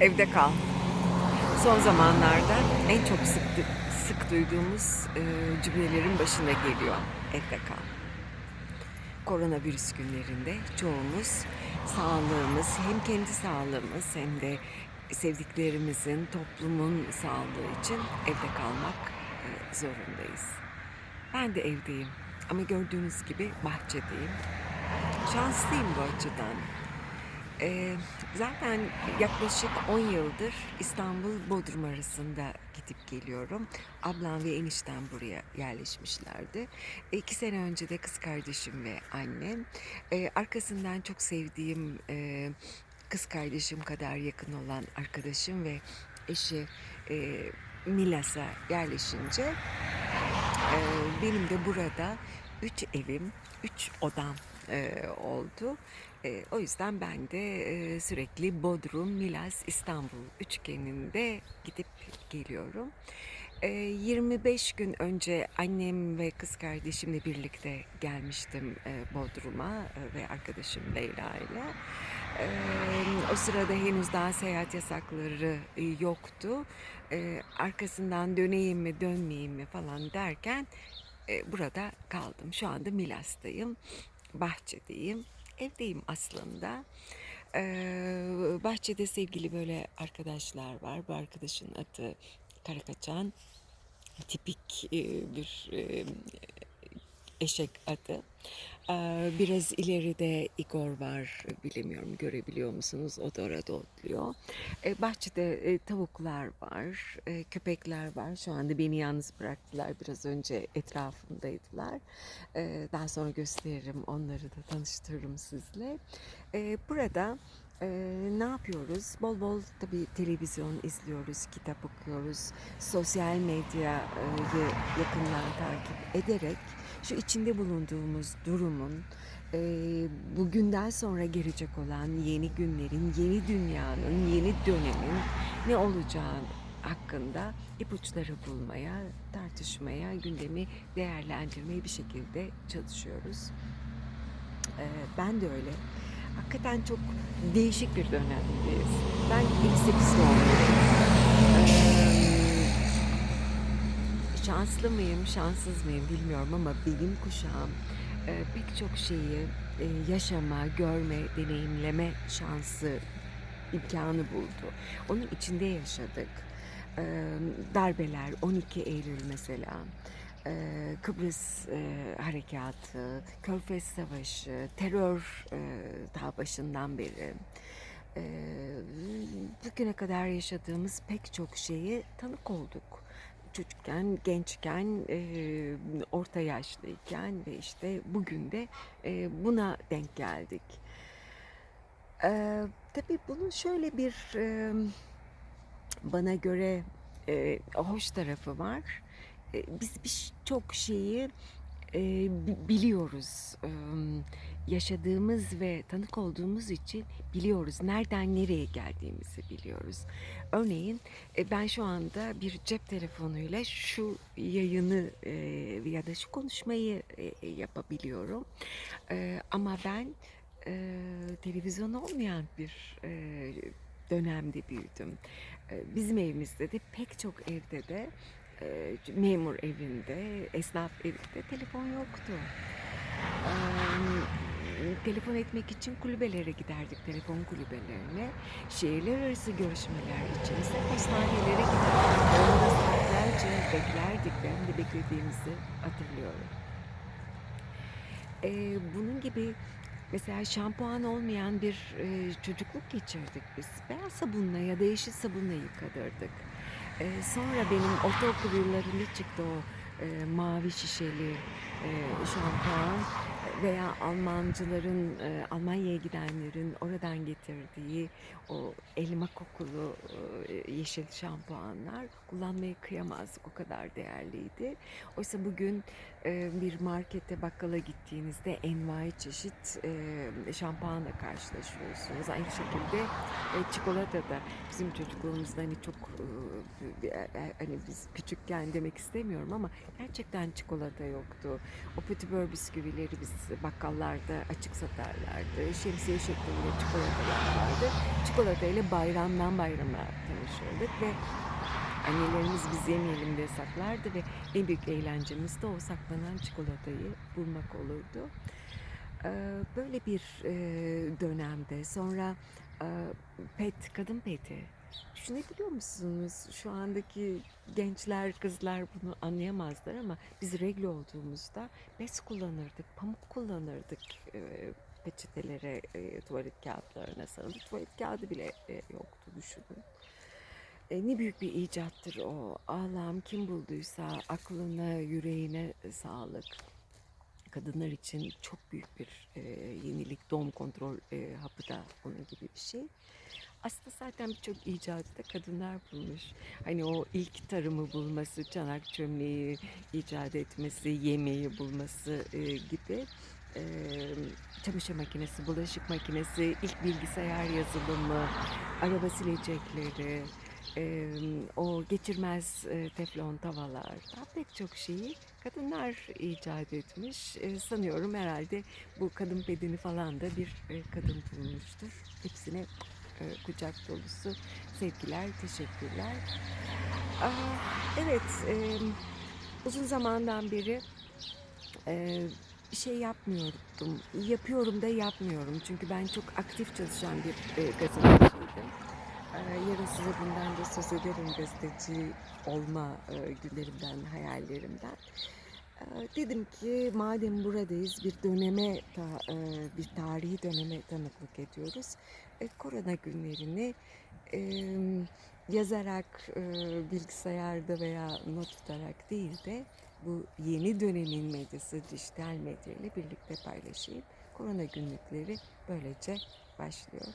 Evde kal. Son zamanlarda en çok sık, sık duyduğumuz e, cümlelerin başına geliyor. Evde kal. Koronavirüs günlerinde çoğumuz sağlığımız hem kendi sağlığımız hem de sevdiklerimizin, toplumun sağlığı için evde kalmak e, zorundayız. Ben de evdeyim ama gördüğünüz gibi bahçedeyim. Şanslıyım bu açıdan. Ee, zaten yaklaşık 10 yıldır İstanbul Bodrum arasında gidip geliyorum. Ablam ve eniştem buraya yerleşmişlerdi. E, İki sene önce de kız kardeşim ve annem. E, arkasından çok sevdiğim e, kız kardeşim kadar yakın olan arkadaşım ve eşi e, Milas'a yerleşince e, benim de burada üç evim, üç odam e, oldu. E, o yüzden ben de e, sürekli Bodrum, Milas, İstanbul üçgeninde gidip geliyorum. E, 25 gün önce annem ve kız kardeşimle birlikte gelmiştim e, Bodrum'a e, ve arkadaşım Leyla ile. E, o sırada henüz daha seyahat yasakları e, yoktu. E, arkasından döneyim mi dönmeyeyim mi falan derken e, burada kaldım. Şu anda Milas'tayım, bahçedeyim, evdeyim aslında. Ee, bahçede sevgili böyle arkadaşlar var. Bu arkadaşın adı Karakaçan. Tipik e, bir e, eşek adı. Ee, Biraz ileride Igor var. Bilemiyorum görebiliyor musunuz? O da orada otluyor. Ee, Bahçede e, tavuklar var, e, köpekler var. Şu anda beni yalnız bıraktılar. Biraz önce etrafımdaydılar. Ee, Daha sonra gösteririm, onları da tanıştırırım sizle. Burada e, ne yapıyoruz? Bol bol tabii televizyon izliyoruz, kitap okuyoruz, sosyal medyayı yakından takip ederek şu içinde bulunduğumuz durumun e, bugünden sonra gelecek olan yeni günlerin, yeni dünyanın, yeni dönemin ne olacağı hakkında ipuçları bulmaya, tartışmaya, gündemi değerlendirmeye bir şekilde çalışıyoruz. Ee, ben de öyle. Hakikaten çok değişik bir dönemdeyiz. Ben 28 doğumluyum. Ee, şanslı mıyım, şanssız mıyım bilmiyorum ama benim kuşağım e, pek çok şeyi e, yaşama, görme, deneyimleme şansı, imkanı buldu. Onun içinde yaşadık. Ee, darbeler, 12 Eylül mesela, ee, Kıbrıs e, Harekatı, Körfez Savaşı, terör e, ta başından beri. Ee, bugüne kadar yaşadığımız pek çok şeyi tanık olduk. Çocukken, gençken, e, orta yaşlıyken ve işte bugün de e, buna denk geldik. Ee, tabii bunun şöyle bir e, bana göre e, hoş tarafı var. E, biz birçok şeyi e, bi- biliyoruz. E, yaşadığımız ve tanık olduğumuz için biliyoruz. Nereden nereye geldiğimizi biliyoruz. Örneğin e, ben şu anda bir cep telefonuyla şu yayını e, ya da şu konuşmayı e, yapabiliyorum. E, ama ben e, televizyon olmayan bir e, dönemde büyüdüm. E, bizim evimizde de pek çok evde de e, memur evinde, esnaf evinde telefon yoktu. E, telefon etmek için kulübelere giderdik, telefon kulübelerine. Şehirler arası görüşmeler için ise postanelere giderdik. Orada saatlerce beklerdik. Ben de beklediğimizi hatırlıyorum. Ee, bunun gibi mesela şampuan olmayan bir e, çocukluk geçirdik biz. Beyaz sabunla ya da yeşil sabunla yıkadırdık. Ee, sonra benim ortaokul yıllarında çıktı o e, mavi şişeli e, şampuan veya Almancıların, e, Almanya'ya gidenlerin oradan getirdiği o elma kokulu e, yeşil şampuanlar kullanmaya kıyamazdık. O kadar değerliydi. Oysa bugün e, bir markete, bakkala gittiğinizde envai çeşit şampuanla karşılaşıyorsunuz. Aynı şekilde çikolata da bizim çocukluğumuzda hani çok hani biz küçükken demek istemiyorum ama gerçekten çikolata yoktu. O petibör bisküvileri biz bakkallarda açık satarlardı. Şemsiye şeklinde çikolatalar vardı. Çikolata ile bayramdan bayrama tanışırdık ve annelerimiz biz yemeyelim diye saklardı ve en büyük eğlencemiz de o saklanan çikolatayı bulmak olurdu. Ee, Böyle bir e, dönemde sonra e, pet, kadın peti Düşünebiliyor musunuz? Şu andaki gençler, kızlar bunu anlayamazlar ama biz regle olduğumuzda bez kullanırdık, pamuk kullanırdık e, peçetelere, e, tuvalet kağıtlarına sarılıp tuvalet kağıdı bile e, yoktu düşünün. E, ne büyük bir icattır o. Allah'ım kim bulduysa aklına, yüreğine sağlık. Kadınlar için çok büyük bir yenilik. Doğum kontrol e, hapı da onun gibi bir şey. Aslında zaten birçok icadı da kadınlar bulmuş. Hani o ilk tarımı bulması, çanak çömleği icat etmesi, yemeği bulması e, gibi. E, çamaşır makinesi, bulaşık makinesi, ilk bilgisayar yazılımı, araba silecekleri, e, o geçirmez e, teflon tavalar, daha pek çok şeyi kadınlar icat etmiş. E, sanıyorum herhalde bu kadın bedeni falan da bir e, kadın bulmuştur. Hepsine e, kucak dolusu sevgiler, teşekkürler. Aa, evet, e, uzun zamandan beri e, şey yapmıyordum. Yapıyorum da yapmıyorum. Çünkü ben çok aktif çalışan bir e, gazeteciydim. Ee, Yarın size bundan da söz ederim gazeteci olma e, günlerimden, hayallerimden. Ee, Dedim ki madem buradayız bir döneme, e, bir tarihi döneme tanıklık ediyoruz. E, Korona günlerini yazarak, bilgisayarda veya not tutarak değil de bu yeni dönemin medyası, dijital medya ile birlikte paylaşayım. Korona günlükleri böylece başlıyor.